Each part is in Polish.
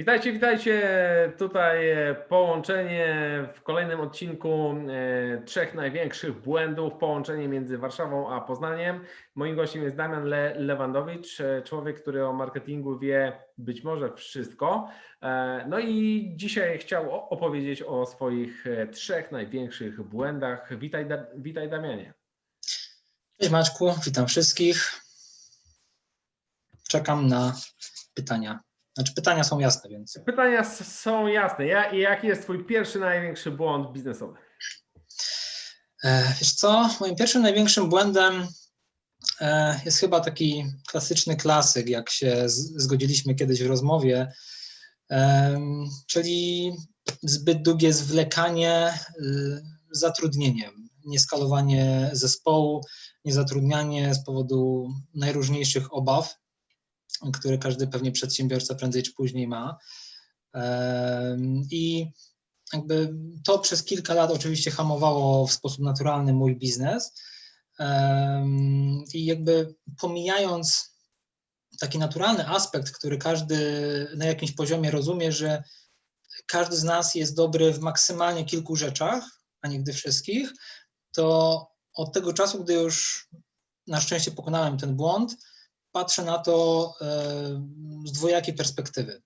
Witajcie, witajcie. Tutaj e, połączenie w kolejnym odcinku e, trzech największych błędów, połączenie między Warszawą a Poznaniem. Moim gościem jest Damian Le Lewandowicz, e, człowiek, który o marketingu wie być może wszystko. No i dzisiaj chciał opowiedzieć o swoich trzech największych błędach. Witaj, Da- witaj Damianie. Cześć Maćku, witam wszystkich. Czekam na pytania. Znaczy pytania są jasne, więc Pytania są jasne. Ja, jaki jest Twój pierwszy największy błąd biznesowy? e, wiesz co, moim pierwszym największym błędem e, jest chyba taki klasyczny klasyk, jak się zgodziliśmy kiedyś w rozmowie, czyli zbyt długie zwlekanie y, zatrudnieniem, nieskalowanie zespołu, niezatrudnianie z powodu najróżniejszych obaw, które każdy pewnie przedsiębiorca prędzej czy później ma. I jakby to przez kilka lat oczywiście hamowało w sposób naturalny mój biznes. I jakby pomijając taki naturalny aspekt, który każdy na jakimś poziomie rozumie, że każdy z nas jest dobry w maksymalnie kilku rzeczach, a nigdy wszystkich, to od tego czasu, gdy już na szczęście pokonałem ten błąd, patrzę na to e, z dwojakiej perspektywy.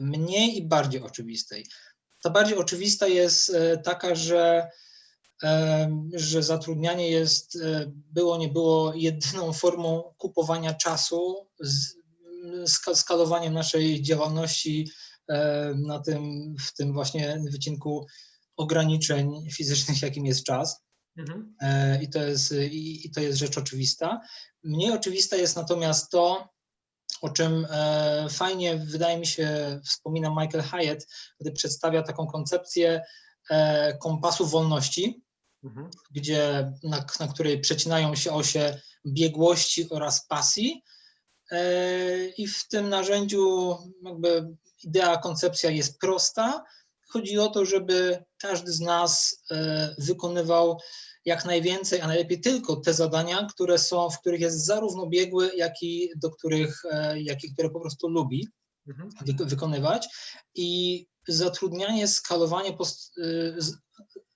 Mniej i bardziej oczywistej. Ta bardziej oczywista jest e, taka, że, e, że zatrudnianie jest, było, nie było jedyną formą kupowania czasu, skalowaniem naszej działalności na tym, w tym właśnie wycinku ograniczeń fizycznych, jakim jest czas. Mhm. E, i to jest, i, i to jest rzecz oczywista. Mniej oczywiste jest natomiast to, o czym e, fajnie, wydaje mi się, wspomina Michael Hyatt, gdy przedstawia taką koncepcję e, kompasu wolności, Mhm. gdzie, na, na której przecinają się osie biegłości oraz pasji. I w tym narzędziu jakby idea, koncepcja jest prosta. Chodzi o to, żeby każdy z nas e, wykonywał jak najwięcej, a najlepiej tylko te zadania, które są, w których jest zarówno biegły, jak i do których, e, jak i które po prostu lubi Mhm. wyk- wykonywać. I zatrudnianie, skalowanie post, z-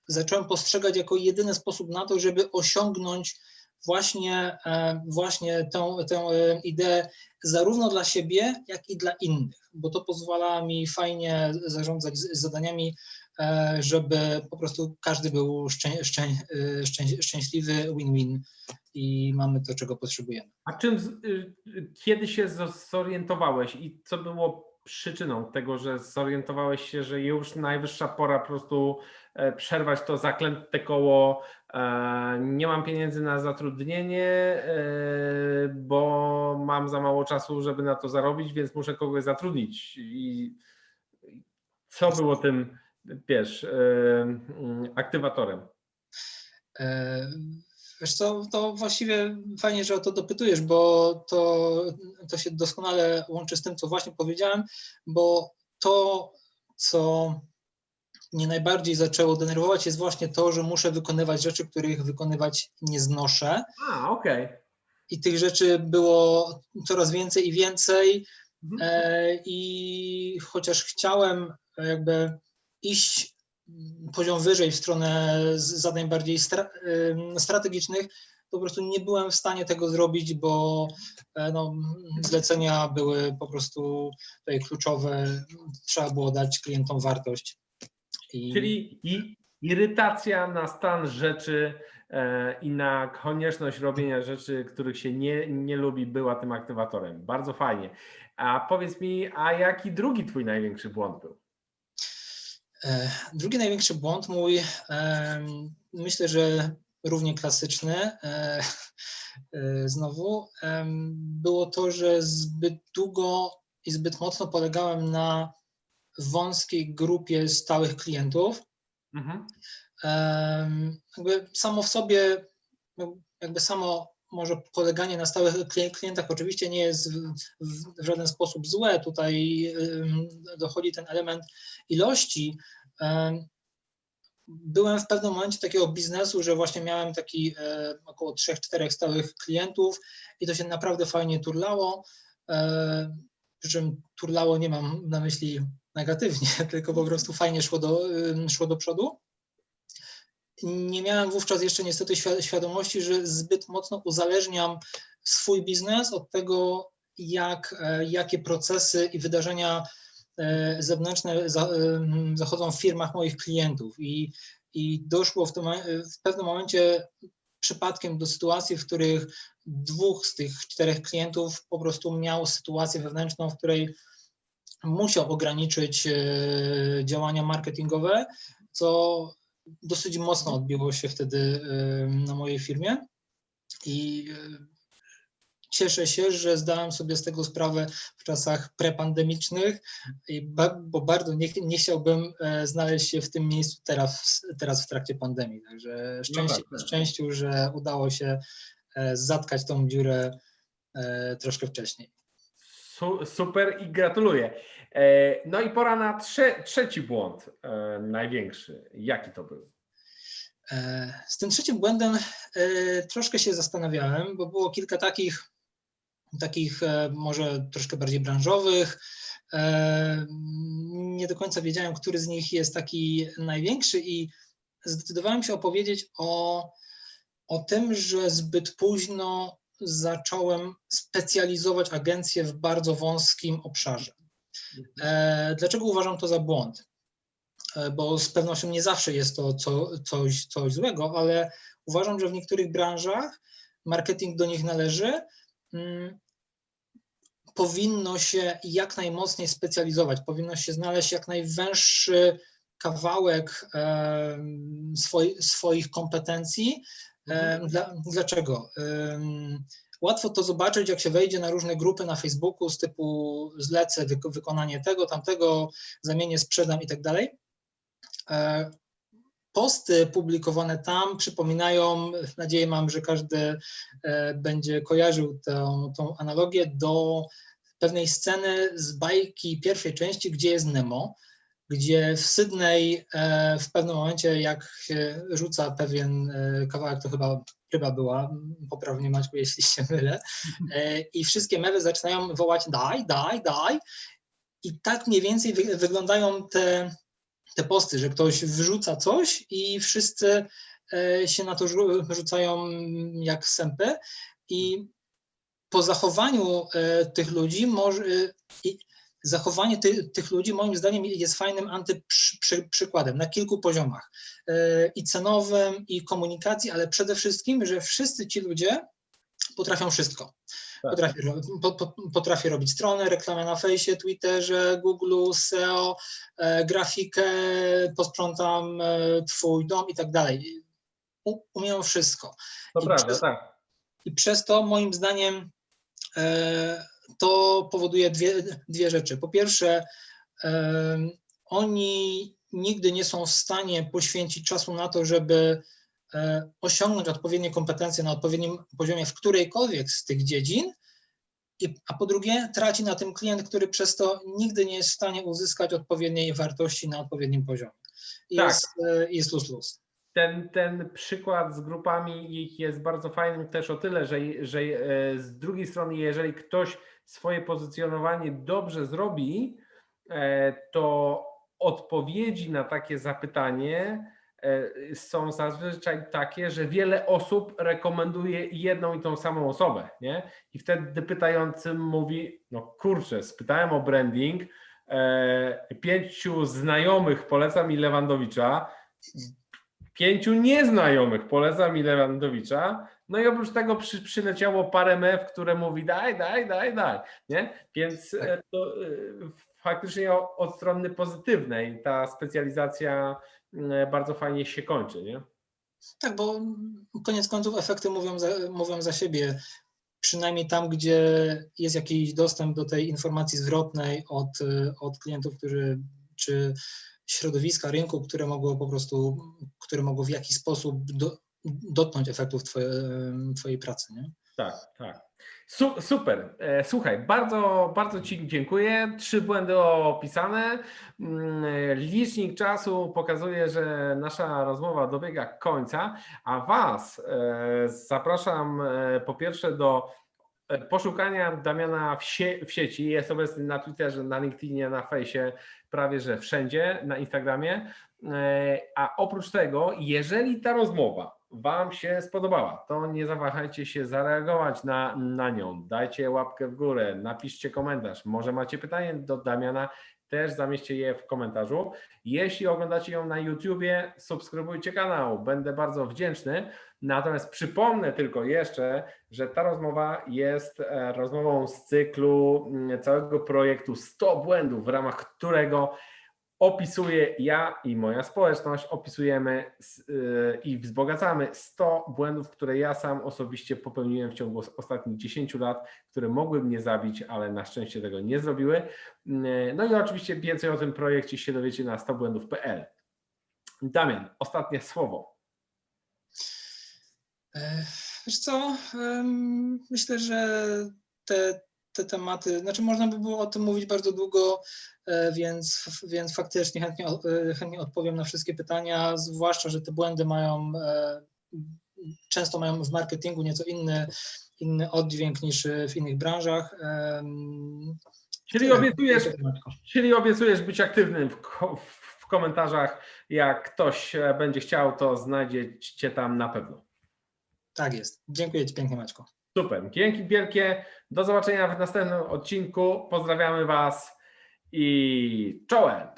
zacząłem postrzegać jako jedyny sposób na to, żeby osiągnąć właśnie, e, właśnie tę, tę e, ideę zarówno dla siebie, jak i dla innych, bo to pozwala mi fajnie zarządzać zadaniami, e, żeby po prostu każdy był szczę, szczę, szczę, szczęśliwy, win-win i mamy to, czego potrzebujemy. A czym, y, kiedy się zorientowałeś i co było przyczyną tego, że zorientowałeś się, że już najwyższa pora po prostu e, przerwać to zaklęte koło, e, nie mam pieniędzy na zatrudnienie, e, bo mam za mało czasu, żeby na to zarobić, więc muszę kogoś zatrudnić. I co było tym, wiesz, aktywatorem? Wiesz co, to właściwie fajnie, że o to dopytujesz, bo to, to się doskonale łączy z tym, co właśnie powiedziałem, bo to, co mnie najbardziej zaczęło denerwować, jest właśnie to, że muszę wykonywać rzeczy, których wykonywać nie znoszę. A, okej. I tych rzeczy było coraz więcej i więcej. Mhm. E, I chociaż chciałem jakby iść poziom wyżej w stronę zadań bardziej stra, strategicznych, po prostu nie byłem w stanie tego zrobić, bo e, no, zlecenia były po prostu tutaj kluczowe. Trzeba było dać klientom wartość. I Czyli i, irytacja na stan rzeczy e, i na konieczność robienia rzeczy, których się nie, nie lubi, była tym aktywatorem. Bardzo fajnie. A powiedz mi, a jaki drugi twój największy błąd był? E, Drugi największy błąd mój, myślę, że równie klasyczny, e, e, znowu, było to, że zbyt długo i zbyt mocno polegałem na wąskiej grupie stałych klientów. Mhm. Jakby samo w sobie, jakby samo może poleganie na stałych kli- klientach oczywiście nie jest w, żaden sposób złe. Tutaj dochodzi ten element ilości. Em, Byłem w pewnym momencie takiego biznesu, że właśnie miałem taki e, około 3-4 stałych klientów i to się naprawdę fajnie turlało. E, przy czym turlało nie mam na myśli negatywnie, tylko po prostu fajnie szło do, szło do przodu. Nie miałem wówczas jeszcze niestety świ- świadomości, że zbyt mocno uzależniam swój biznes od tego, jak, e, jakie procesy i wydarzenia e, zewnętrzne em, zachodzą w firmach moich klientów. I, i doszło w, tym, w pewnym momencie przypadkiem do sytuacji, w których dwóch z tych czterech klientów po prostu miał sytuację wewnętrzną, w której musiał ograniczyć e, działania marketingowe, co dosyć mocno odbiło się wtedy na mojej firmie. I e, cieszę się, że zdałem sobie z tego sprawę w czasach prepandemicznych, bo bardzo nie, nie chciałbym e, znaleźć się w tym miejscu teraz, teraz w trakcie pandemii. Także szczęście, tak, tak. szczęściu, że udało się e, zatkać tą dziurę troszkę wcześniej. Su, super i gratuluję. E, No i pora na trze, trzeci błąd, e, największy. Jaki to był? E, Z tym trzecim błędem troszkę się zastanawiałem, bo było kilka takich, takich może troszkę bardziej branżowych. Nie do końca wiedziałem, który z nich jest taki największy i zdecydowałem się opowiedzieć o, o tym, że zbyt późno zacząłem specjalizować agencję w bardzo wąskim obszarze. E, Dlaczego uważam to za błąd? E, Bo z pewnością nie zawsze jest to co, coś, coś złego, ale uważam, że w niektórych branżach marketing do nich należy. mm, Powinno się jak najmocniej specjalizować, powinno się znaleźć jak najwęższy kawałek swoi, swoich kompetencji. Em, Dla, dlaczego? Łatwo to zobaczyć, jak się wejdzie na różne grupy na Facebooku z typu zlecę wyko- wykonanie tego, tamtego, zamienię, sprzedam i tak dalej. E, Posty publikowane tam przypominają, nadzieję mam, że każdy e, będzie kojarzył tę, tą analogię do pewnej sceny z bajki pierwszej części, gdzie jest Nemo, gdzie w Sydney e, w pewnym momencie, jak się rzuca pewien e, kawałek, to chyba ryba była, poprawnie Maćku, jeśli się mylę, e, i wszystkie mewy zaczynają wołać daj, daj, daj. I tak mniej więcej wy, wyglądają te, te posty, że ktoś wrzuca coś i wszyscy się na to rzu- rzucają jak sępy. I po zachowaniu tych ludzi może zachowanie ty, tych ludzi moim zdaniem jest fajnym antyprzykładem na kilku poziomach e, i cenowym i komunikacji, ale przede wszystkim, że wszyscy ci ludzie potrafią wszystko. Tak. Potrafię, potrafię robić stronę, reklamę na fejsie, Twitterze, Google, SEO, e, grafikę, posprzątam e, twój dom i tak dalej. Umieją wszystko. To I prawda, przez- tak. I przez to moim zdaniem to powoduje dwie, dwie rzeczy. Po pierwsze, oni nigdy nie są w stanie poświęcić czasu na to, żeby e, osiągnąć odpowiednie kompetencje na odpowiednim poziomie w którejkolwiek z tych dziedzin. A po drugie, traci na tym klient, który przez to nigdy nie jest w stanie uzyskać odpowiedniej wartości na odpowiednim poziomie. Tak. Jest, e, jest luz-luz. Ten, ten przykład z grupami jest bardzo fajnym też o tyle, że, że e, z drugiej strony, jeżeli ktoś swoje pozycjonowanie dobrze zrobi, e, to odpowiedzi na takie zapytanie e, są zazwyczaj takie, że wiele osób rekomenduje jedną i tą samą osobę, nie? I wtedy pytającym mówi, no kurczę, spytałem o branding, pięciu znajomych poleca mi Lewandowicza, pięciu nieznajomych poleca mi Lewandowicza, no i oprócz tego przy, przyleciało parę mew, które mówi daj, daj, daj, daj, nie? Więc e, to e, faktycznie od strony pozytywnej ta specjalizacja e, bardzo fajnie się kończy, nie? Tak, bo koniec końców efekty mówią za, mówią za siebie. Przynajmniej tam, gdzie jest jakiś dostęp do tej informacji zwrotnej od, od klientów, którzy czy środowiska rynku, które mogło po prostu, które mogło w jakiś sposób do, dotknąć efektów twoje, Twojej pracy. Nie? Tak, tak. Su, super. E, Słuchaj, bardzo, bardzo Ci dziękuję. Trzy błędy opisane. Mm, Licznik czasu pokazuje, że nasza rozmowa dobiega końca, a Was e, zapraszam e, po pierwsze do poszukania Damiana w, sie, w sieci. Jest obecny na Twitterze, na LinkedInie, na fejsie, prawie że wszędzie, na Instagramie. E, A oprócz tego, jeżeli ta rozmowa Wam się spodobała, to nie zawahajcie się zareagować na, na nią. Dajcie łapkę w górę, napiszcie komentarz. Może macie pytanie do Damiana, też zamieśćcie je w komentarzu. Jeśli oglądacie ją na YouTubie, subskrybujcie kanał, będę bardzo wdzięczny. Natomiast przypomnę tylko jeszcze, że ta rozmowa jest e, rozmową z cyklu mm, całego projektu 100 błędów, w ramach którego opisuję ja i moja społeczność, opisujemy y, i wzbogacamy 100 błędów, które ja sam osobiście popełniłem w ciągu os- ostatnich 10 lat, które mogły mnie zabić, ale na szczęście tego nie zrobiły. Mm, No i oczywiście więcej o tym projekcie się dowiecie na 100błędów.pl. Damian, ostatnie słowo. E, Wiesz co, myślę, że te, te tematy, znaczy można by było o tym mówić bardzo długo, e, więc, więc faktycznie chętnie, e, chętnie odpowiem na wszystkie pytania, zwłaszcza, że te błędy mają, często mają w marketingu nieco inny, inny oddźwięk niż w innych branżach. Czyli obiecujesz, czyli obiecujesz być aktywnym w, w komentarzach. Jak ktoś będzie chciał, to znajdzie cię tam na pewno. Tak jest. Dziękuję Ci pięknie, Maćko. Super. Dzięki wielkie. Do zobaczenia w następnym odcinku. Pozdrawiamy Was i czołem.